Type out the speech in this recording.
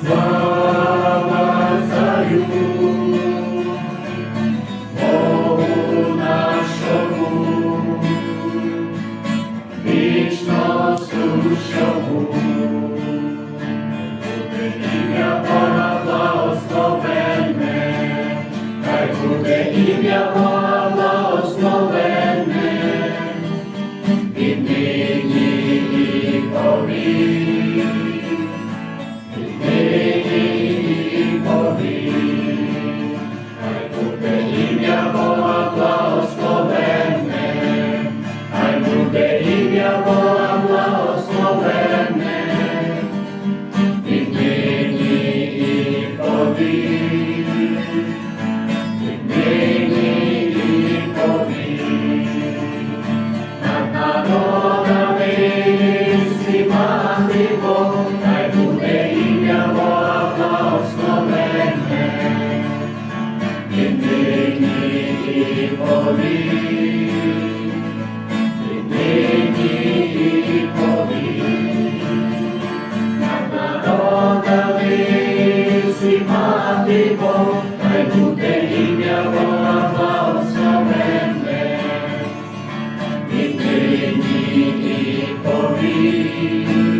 слава царю, be. you.